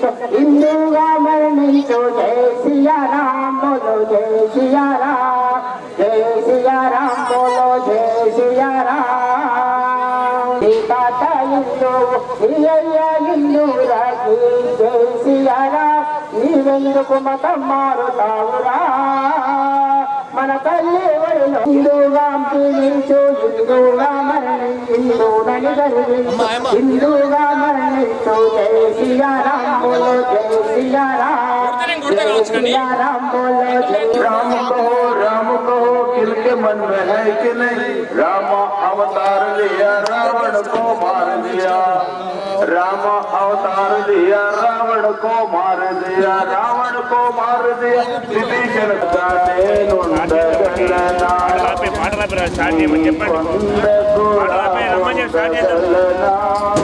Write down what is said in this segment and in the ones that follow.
మరణించు హిందూగా మరణించు జై సియారాం బోలో జై సియారాం జై సియారాం బోలో జై సియారాం తాత హిందూ నీ హిందూ రాజీ సియారాం నీవెందుకు మతం మారుతావురా? మన తల్లి ఎవరిలో హిందూగా పీడించు హిందూగా మరణించు హిందూడని జరిగి హిందూగా మరణించు. జై సియారాం రామ్ బోలో इनके मन में है कि नहीं रामा अवतार लिया रावण को मार दिया रामा अवतार लिया रावण को मार दिया रावण को मार दिया विभीषण पाटला पे पाटला पे शादी मुझे पर पाटला पे रमण शादी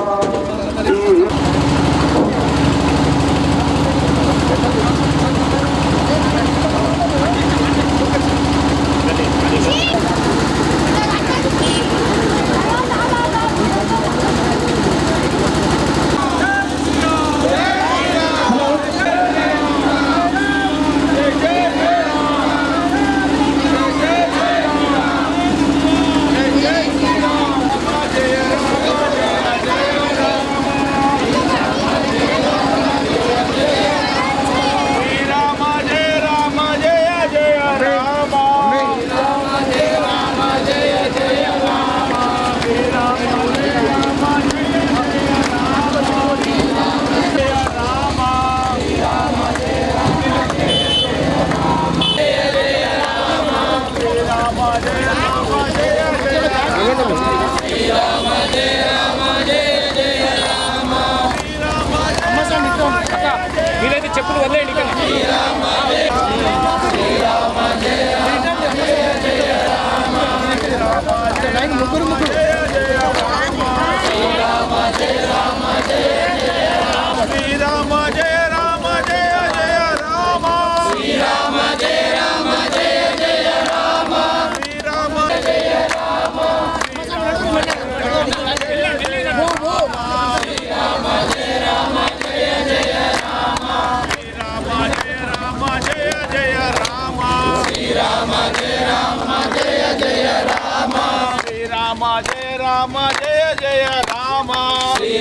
जय राम जय राम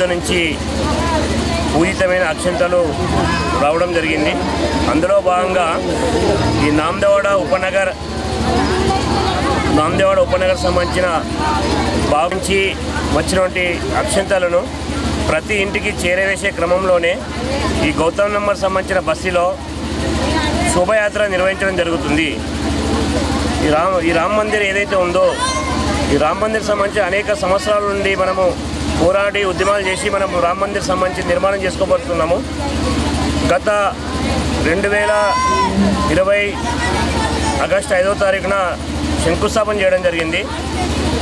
అయోధ్య నుంచి పూజితమైన అక్షంతలు రావడం జరిగింది. అందులో భాగంగా ఈ నామదేవాడ ఉపనగర్ నామదేవాడ ఉపనగర్ సంబంధించిన భావించి వచ్చినటువంటి అక్షంతలను ప్రతి ఇంటికి చేరవేసే క్రమంలోనే ఈ గౌతమ్ నంబర్ సంబంధించిన బస్సులో శోభయాత్ర నిర్వహించడం జరుగుతుంది. ఈ రామ్ ఈ రామ్ మందిర్ ఏదైతే ఉందో ఈ రామ్ మందిర్ సంబంధించి అనేక సంవత్సరాల నుండి మనము పోరాడి ఉద్యమాలు చేసి మనం రామ్ మందిర్ సంబంధించి నిర్మాణం చేసుకోబోతున్నాము. గత రెండు వేల ఇరవై ఆగస్టు ఐదవ తారీఖున శంకుస్థాపన చేయడం జరిగింది.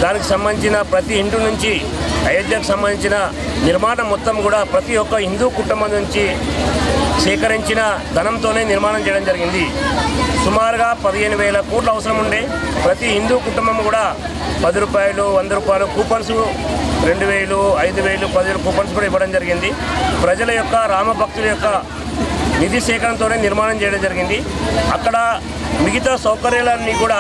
దానికి సంబంధించిన ప్రతి ఇంటి నుంచి అయోధ్యకు సంబంధించిన నిర్మాణం మొత్తం కూడా ప్రతి ఒక్క హిందూ కుటుంబం నుంచి సేకరించిన ధనంతోనే నిర్మాణం చేయడం జరిగింది. సుమారుగా పదిహేను వేల కోట్లు అవసరం ఉండే ప్రతి హిందూ కుటుంబం కూడా పది రూపాయలు వంద రూపాయలు కూపన్స్ రెండు వేలు ఐదు వేలు పదివేలు కూపన్స్ కూడా ఇవ్వడం జరిగింది. ప్రజల యొక్క రామభక్తుల యొక్క నిధి సేకరణతోనే నిర్మాణం చేయడం జరిగింది. అక్కడ మిగతా సౌకర్యాలన్నీ కూడా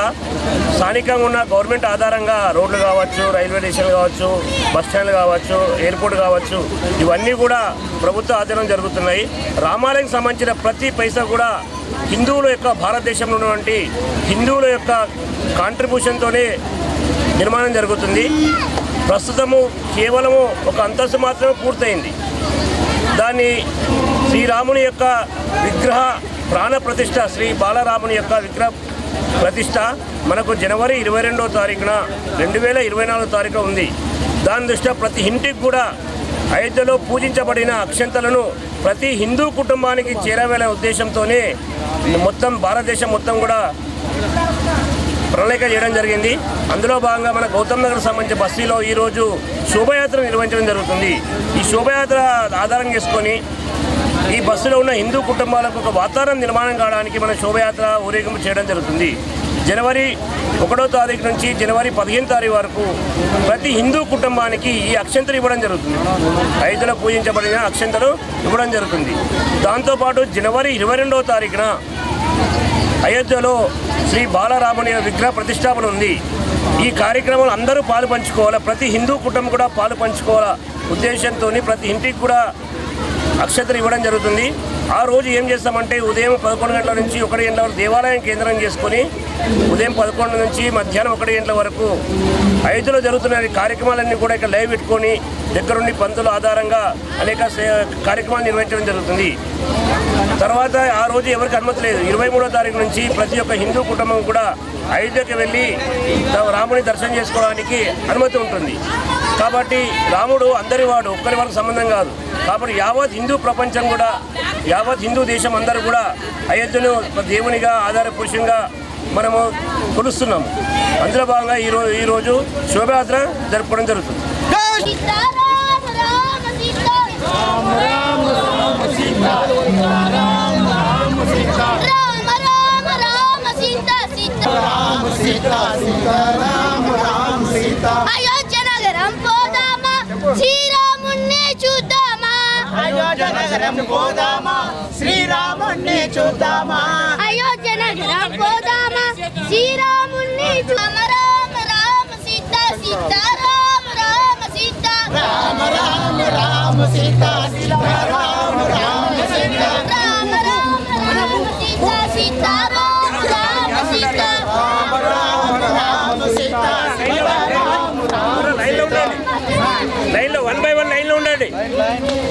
స్థానికంగా ఉన్న గవర్నమెంట్ ఆధారంగా రోడ్లు కావచ్చు రైల్వే స్టేషన్లు కావచ్చు బస్ స్టాండ్లు కావచ్చు ఎయిర్పోర్ట్ కావచ్చు ఇవన్నీ కూడా ప్రభుత్వ ఆధీనం జరుగుతున్నాయి. రామాలయం సంబంధించిన ప్రతి పైసా కూడా హిందువుల యొక్క భారతదేశంలో ఉన్నటువంటి హిందువుల యొక్క కాంట్రిబ్యూషన్తోనే నిర్మాణం జరుగుతుంది. ప్రస్తుతము కేవలము ఒక అంతస్తు మాత్రమే పూర్తయింది. దాన్ని శ్రీరాముని యొక్క విగ్రహ ప్రాణ ప్రతిష్ట శ్రీ బాలరాముని యొక్క విగ్రహ ప్రతిష్ట మనకు జనవరి ఇరవై రెండో తారీఖున రెండు వేల ఇరవై నాలుగో తారీఖు ఉంది. దాని దృష్ట్యా ప్రతి ఇంటికి కూడా అయోధ్యలో పూజించబడిన అక్షంతలను ప్రతి హిందూ కుటుంబానికి చేరవేలే ఉద్దేశంతోనే మొత్తం భారతదేశం మొత్తం కూడా ప్రణాళిక చేయడం జరిగింది. అందులో భాగంగా మన గౌతమ్ నగర్ సంబంధించిన బస్తీలో ఈరోజు శోభయాత్ర నిర్వహించడం జరుగుతుంది. ఈ శోభయాత్ర ఆధారం చేసుకొని ఈ బస్సులో ఉన్న హిందూ కుటుంబాలకు ఒక వాతావరణం నిర్మాణం కావడానికి మన శోభయాత్ర ఊరేగింపు చేయడం జరుగుతుంది. జనవరి ఒకటో తారీఖు నుంచి జనవరి పదిహేను తారీఖు వరకు ప్రతి హిందూ కుటుంబానికి ఈ అక్షంతలు ఇవ్వడం జరుగుతుంది. ఐదులో పూజించబడిన అక్షంతలు ఇవ్వడం జరుగుతుంది. దాంతోపాటు జనవరి ఇరవై రెండవ తారీఖున అయోధ్యలో శ్రీ బాలరాముని విగ్రహ ప్రతిష్టాపన ఉంది. ఈ కార్యక్రమంలో అందరూ పాలు పంచుకోవాలి? ప్రతి హిందూ కుటుంబం కూడా పాలు పంచుకోవాలా? ఉద్దేశంతో ప్రతి ఇంటికి కూడా అక్షతను ఇవ్వడం జరుగుతుంది. ఆ రోజు ఏం చేస్తామంటే ఉదయం పదకొండు గంటల నుంచి ఒకటి గంటల వరకు దేవాలయం కేంద్రం చేసుకొని ఉదయం పదకొండు నుంచి మధ్యాహ్నం ఒకటి గంటల వరకు అయోధ్యలో జరుగుతున్న కార్యక్రమాలన్నీ కూడా ఇక్కడ లైవ్ పెట్టుకొని దగ్గరుండి పంతుల ఆధారంగా అనేక సే- కార్యక్రమాలు నిర్వహించడం జరుగుతుంది. తర్వాత ఆ రోజు ఎవరికి అనుమతి లేదు. ఇరవై మూడో తారీఖు నుంచి ప్రతి ఒక్క హిందూ కుటుంబం కూడా అయోధ్యకి వెళ్ళి రాముని దర్శనం చేసుకోవడానికి అనుమతి ఉంటుంది. కాబట్టి రాముడు అందరి వాడు ఒక్కరి వాళ్ళకి సంబంధం కాదు. కాబట్టి యావత్ హిందూ ప్రపంచం కూడా యావత్ హిందూ దేశం అందరూ కూడా అయోధ్యను దేవునిగా ఆధార పురుషంగా మనము కొలుస్తున్నాం అందులో భాగంగా ఈరోజు ఈరోజు శోభయాత్ర జరుపుకోవడం జరుగుతుంది. సీతా సీతా. రామ రామ సీతా. నగరం పోదామా శ్రీరాముణ్ణి చూద్దామా? అయోధ్య నగరం పోదామా? శ్రీరాముణ్ణి చూద్దామా? అయోధ్య నగరం పోదామా? శ్రీరాముణ్ణి రామ రామ రామ సీతా సీతా రామ రామ సీతా. రామ రామ రామ సీతా సీతా రామ రామ సీతా. రామ రామ రామ సీతా సీతా રેડી.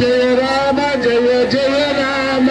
జయ రామ జయ జయ రామ.